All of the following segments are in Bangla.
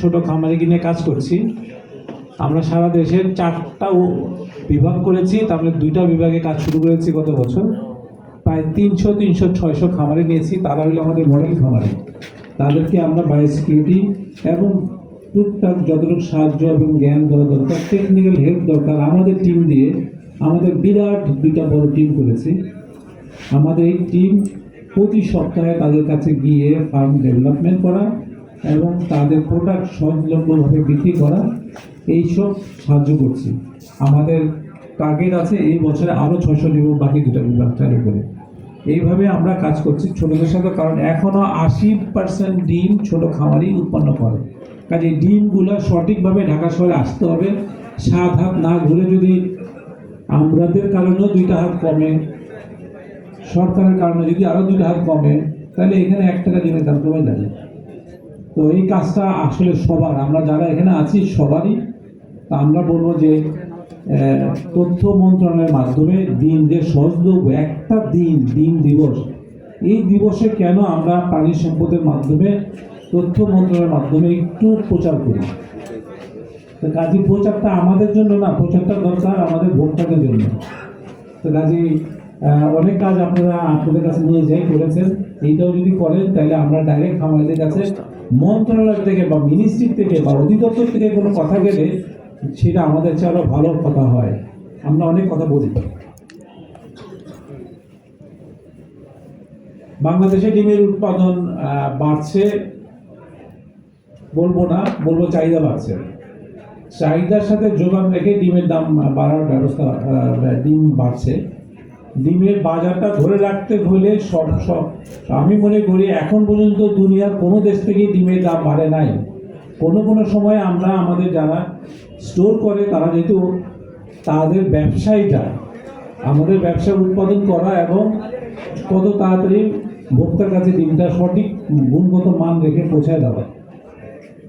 ছোট খামারে কিনে কাজ করছি। আমরা সারা দেশের চারটা বিভাগ করেছি, তারপরে দুইটা বিভাগে কাজ শুরু করেছি গত বছর। প্রায় তিনশো তিনশো, ছয়শো খামারে নিয়েছি, তারা হলো আমাদের মডেল খামারে। তাদেরকে আমরা বায়োসিকিউরিটি এবং টুকটাক যতটুকু সাহায্য এবং জ্ঞান দেওয়া দরকার টেকনিক্যাল হেল্প দরকার, আমাদের টিম দিয়ে আমাদের বিরাট দুইটা বড় টিম করেছি। আমাদের এই টিম প্রতি সপ্তাহে তাদের কাছে গিয়ে ফার্ম ডেভেলপমেন্ট করা এবং তাদের প্রোডাক্ট সহজলভ্যভাবে বিক্রি করা, এইসব সাহায্য করছি। আমাদের টার্গেট আছে এই বছরে আরও ছশো নিব, বাকি দুটো বিভাগ চালু করে এইভাবে আমরা কাজ করছি ছোটদের সাথে, কারণ এখনও আশি পার্সেন্ট ডিম ছোট খামারই উৎপন্ন করে। কাজে ডিমগুলো সঠিকভাবে ঢাকা শহরে আসতে হবে। সাত হাত না ঘুরে যদি আমাদের কারণেও দুইটা হাত কমে, সরকারের কারণে যদি আরও দুইটা হাত কমে, তাহলে এখানে এক টাকা ডিমের দাম কমে যাবে। তো এই কাজটা আসলে সবার, আমরা যারা এখানে আছি সবারই, তা আমরা বলব যে তথ্য মন্ত্রণালয়ের মাধ্যমে দিন যে সহজলভ্য, একটা দিন দিন দিবস, এই দিবসে কেন আমরা প্রাণী সম্পদের মাধ্যমে, তথ্য মন্ত্রণালয়ের মাধ্যমে একটু প্রচার করি? তো কাজী, প্রচারটা আমাদের জন্য না, প্রচারটা দরকার আমাদের ভোক্তাদের জন্য। তো কাজী অনেক কাজ আপনারা আপনাদের কাছে নিয়ে যাই করেছেন এইটাও যদি করেন, তাহলে আমরা ডাইরেক্ট আমাদের কাছে মন্ত্রণালয় থেকে বা মিনিস্ট্রি থেকে বা অধিদপ্তর থেকে কোনো কথা গেলে সেটা আমাদের চেয়ে আরও ভালো কথা হয়। আমরা অনেক কথা বলি। বাংলাদেশে ডিমের উৎপাদন বাড়ছে। বলব না, বলব চাহিদা বাড়ছে। চাহিদার সাথে যোগান রেখে ডিমের দাম বাড়ার ব্যবস্থা ডিম বাড়ছে। ডিমের বাজারটা ধরে রাখতে হলে সব সব আমি মনে করি এখন পর্যন্ত দুনিয়ার কোনো দেশ থেকে ডিমের দাম বাড়ে নাই। কোনো কোনো সময় আমরা আমাদের যারা স্টোর করে, তারা যেহেতু তাদের ব্যবসায়ীটা, আমাদের ব্যবসা উৎপাদন করা এবং কত তাড়াতাড়ি ভোক্তার কাছে ডিমটা সঠিক গুণগত মান রেখে পৌঁছায় দেওয়া।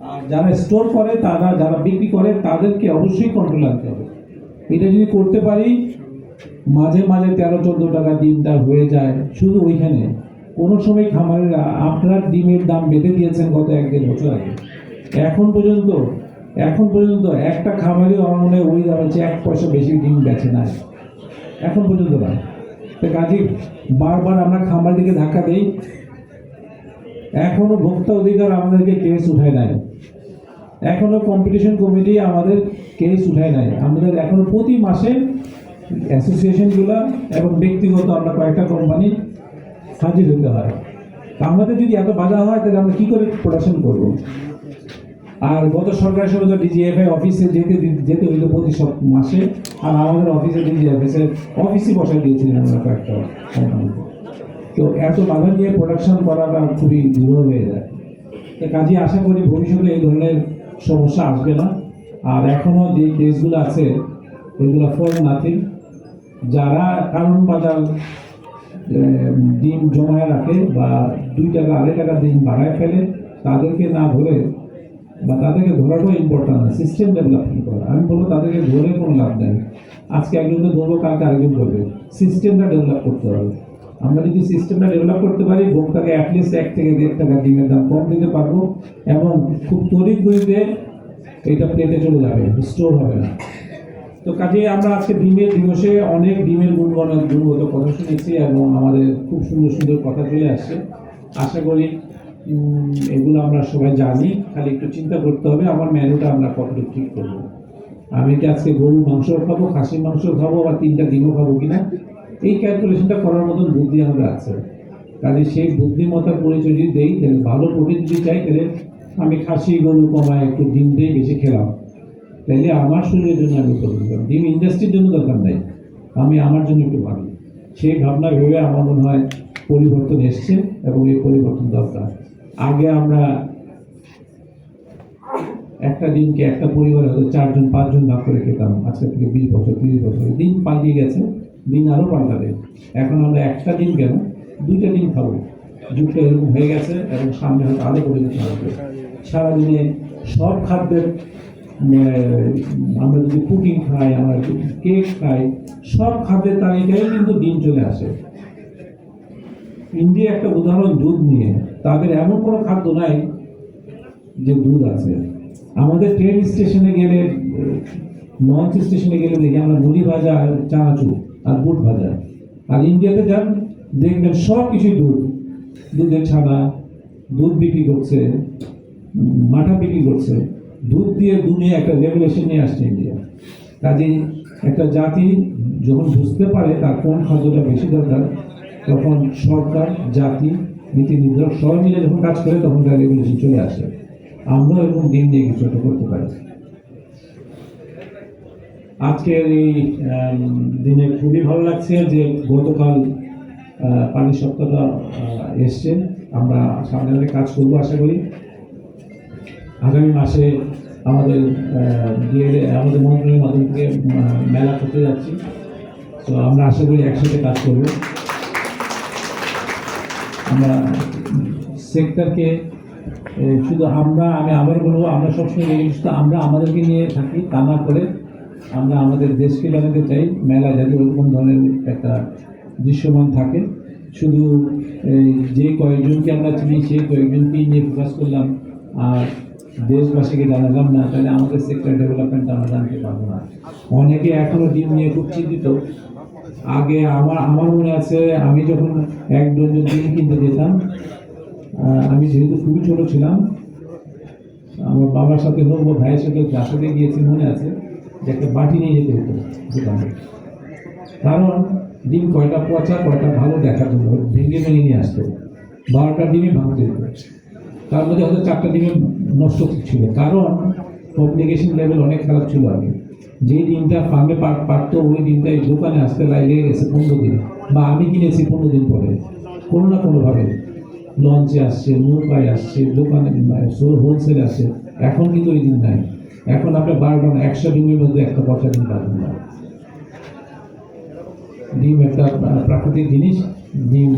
আর যারা স্টোর করে, তারা যারা বিক্রি করে, তাদেরকে অবশ্যই কন্ট্রোল আনতে হবে। এটা যদি করতে পারি মাঝে মাঝে তেরো, চোদ্দ টাকা ডিমটা হয়ে যায়। শুধু ওইখানে। কোনো সময় খামারেরা আপনার ডিমের দাম বেঁধে দিয়েছেন গত এক দেড় বছর আগে। এখন পর্যন্ত এখন পর্যন্ত একটা খামারে আমার মনে হয় ওই দাম হচ্ছে এক পয়সা বেশি ডিম বেচে না এখন পর্যন্ত না। তো কাজে, বারবার আমরা খামার দিকে ধাক্কা দিই। এখনও ভোক্তা অধিকার আমাদেরকে কেস উঠায় নাই। এখনও কম্পিটিশন কমিটি আমাদের কেস উঠায় নাই। আমাদের এখনও প্রতি মাসে অ্যাসোসিয়েশনগুলো এবং ব্যক্তিগত আমরা কয়েকটা কোম্পানি হাজির হতে হয়। আমাদের যদি এত বাধা হয়, তাহলে আমরা কী করে প্রোডাকশন করব? আর গত সরকারের সময় তো ডিজিএফআই অফিসে যেতে যেতে হইতো প্রতি সব মাসে, আর আমাদের অফিসে ডিজিএফএসে অফিসই বসাই দিয়েছিলেন আমরা কয়েকটা তো এত বাধা নিয়ে প্রোডাকশন করাটা খুবই দূর হয়ে যায়। তো কাজে আশা করি ভবিষ্যতে এই ধরনের সমস্যা আসবে না। আর এখনও যে কেসগুলো আছে, এগুলো ফর নাথিং যারা কারণ বাজার ডিম জমায় রাখে বা দুই টাকা, আড়াই টাকা ডিম বাড়ায় ফেলে, তাদেরকে না ধরে বা তাদেরকে ধরাটাও ইম্পর্টেন্ট না সিস্টেম ডেভেলপমেন্ট করা। আমি বলব তাদেরকে ধরে কোনো লাভ নেই। আজকে একজনকে ধরবো, কালকে আরেকজন ধরবে। সিস্টেমটা ডেভেলপ করতে হবে। আমরা যদি সিস্টেমটা ডেভেলপ করতে পারি ভোক্তাকে অ্যাটলিস্ট এক থেকে দেড় টাকা ডিমের দাম কম দিতে পারব। এবং খুব তড়িৎ গতিতে এটা প্লেটে চলে যাবে স্টোর হবে না। তো কাজে আমরা আজকে ডিমের দিবসে অনেক ডিমের গুণগত গুণগত কথা শুনেছি এবং আমাদের খুব সুন্দর সুন্দর কথা চলে আসছে। আশা করি এগুলো আমরা সবাই জানি। খালি একটু চিন্তা করতে হবে, আমার মেনুটা আমরা কতটুকু ঠিক করব। আমি কি আজকে গরুর মাংস খাব, খাসির মাংস খাব বা তিনটা ডিমও খাব কিনা? এই ক্যালকুলেশনটা করার মতন বুদ্ধি আমাদের আছে। কাজে সেই বুদ্ধিমত্তার পরিচয় যদি দেই, তাহলে ভালো প্রোটিন যদি চাই, তাহলে আমি খাসি গরু কমায় একটু ডিম দিয়ে বেশি খেলাম। তাইলে আমার শরীরের জন্য আমি উপকৃত হলাম। ডিম ইন্ডাস্ট্রির জন্য দরকার নাই। আমি আমার জন্য একটু ভাবি সেই ভাবনা ভেবে আমার মনে হয় পরিবর্তন এসছে এবং এই পরিবর্তন দরকার। আগে আমরা একটা দিনকে একটা পরিবারে হয়তো চারজন, পাঁচজন ভাগ করে খেতাম। আজকে থেকে বিশ বছর, তিরিশ বছর। দিন পাল্টিয়ে গেছে দিন আরও পাল্টাবে। এখন আমরা একটা দিন কেন? দুইটা দিন খাব। যুগটা এরকম হয়ে গেছে এবং সামনে হয়তো আরও পরিবর্তন আসবে সারাদিনে সব খাদ্যের আমরা যদি পুডিং খাই, আমরা কেক খাই, সব খাদ্যের তালিকায় কিন্তু ডিম চলে আসে। ইন্ডিয়া একটা উদাহরণ দুধ নিয়ে, তাদের এমন কোনো খাদ্য নাই যে দুধ আছে। আমাদের ট্রেন স্টেশনে গেলে লঞ্চ স্টেশনে গেলে দেখি আমরা মুড়ি ভাজা আর চানাচুর আর বুট ভাজা। আর ইন্ডিয়াতে যান, দেখবেন সব কিছুই দুধ। দুধের ছানা, দুধ বিক্রি করছে মাঠা বিক্রি করছে। দুধ দিয়ে দুনিয়া একটা রেগুলেশন নিয়ে আসছে ইন্ডিয়া কাজে একটা জাতি যখন বুঝতে পারে তার কোন খাদ্যটা বেশি দরকার, তখন সরকার, জাতি, নীতি নির্ধারক সবাই মিলে যখন কাজ করে, তখন তার রেগুলেশন চলে আসে। আমরা এরকম দিন দিয়ে কিছু একটা করতে পারি। আজকের এই দিনে খুবই ভালো লাগছে যে গতকাল পানি সপ্তাহটা এসছে। আমরা সামনে কাজ করব, আশা করি। আগামী মাসে আমাদের ডিএলএ আমাদের মন্ত্রণালয়ের মাধ্যম থেকে মেলা করতে যাচ্ছি। তো আমরা আশা করি একসাথে কাজ করব। আমরা সেক্টরকে শুধু আমরা, আমি আবার বলব, আমরা সবসময় এই জিনিসটা, আমরা আমাদেরকে নিয়ে থাকি, তা না করে আমরা আমাদের দেশকে জানাতে চাই। মেলা যাতে ওরকম ধরনের একটা দৃশ্যমান থাকে। শুধু যে কয়েকজনকে আমরা চিনি সেই কয়েকজনকেই নিয়ে ফোকাস করলাম। আর দেশবাসীকে জানালাম, না তাহলে আমাদের সেক্টর ডেভেলপমেন্ট আমরা জানতে পারব না। অনেকে এখনও ডিম নিয়ে খুব চিন্তিত। আগে আমার আমার মনে আছে, আমি যখন এক ডজন ডিম কিনতে যেতাম আমি যেহেতু খুবই ছোট ছিলাম, আমার বাবার সাথে হোক বা ভাইয়ের সাথে ক্লাসে গিয়েছি মনে আছে যে একটা বাটি নিয়ে যেতে হতো দোকানে। কারণ ডিম কয়টা পচা, কয়টা ভালো দেখার জন্য, ভেঙে ভেঙে নিয়ে আসতো। বারোটা ডিমই ভাঙতে হতো। তার মধ্যে হয়তো চারটা ডিমে নষ্ট ছিল। কারণ কমিউনিকেশন লেভেল অনেক খারাপ ছিল আগে। যে ডিমটা ফার্মে পারতো, ওই ডিমটা এই দোকানে আসতে লাগে গেছে পনেরো দিন বা আমি কিনেছি পনেরো দিন পরে। কোনো না কোনোভাবে লঞ্চে আসছে নৌকায় আসছে, দোকানে হোলসেলে আসছে। এখন কিন্তু ওই দিন নাই। এখন আপনার বারোটা না একশো ডিমের মধ্যে একটা পচা ডিম পাবেন না ডিম একটা প্রাকৃতিক জিনিস, ডিম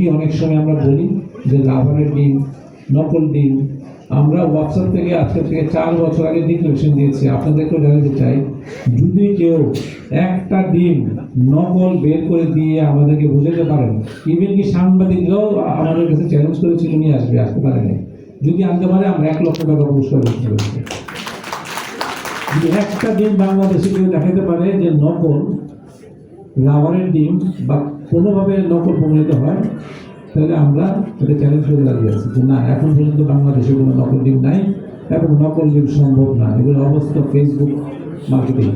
আহ, অনেক সময় আমরা বলি যে লাভারের ডিম নকল ডিম আমরা হোয়াটসঅ্যাপ থেকে আজকে থেকে চার বছর আগে ডিক্লারেশন দিয়েছি। আপনাদেরকেও জানাতে চাই যদি কেউ একটা ডিম নকল বের করে দিয়ে আমাদেরকে বোঝাতে পারেন ইভেন কি সাংবাদিকরাও আমাদের কাছে চ্যালেঞ্জ করেছিল নিয়ে আসবে আসতে পারে নাই যদি আনতে পারে আমরা এক লক্ষ টাকা পুরস্কার করতে যদি একটা ডিম বাংলাদেশে কেউ দেখাতে পারে যে নকল রাবারের ডিম বা কোনোভাবে নকল প্রমাণিত হয়, তাহলে আমরা এটা চ্যালেঞ্জ করে দাঁড়িয়ে আছি যে না, এখন পর্যন্ত বাংলাদেশে কোনো নকল ডিম নাই এবং নকল ডিম সম্ভব না। এগুলো অবস্থা ফেসবুক মার্কেটিং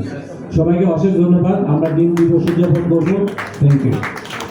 সবাইকে অশেষ ধন্যবাদ। আমরা ডিম দিবস উদযাপন করব। Thank you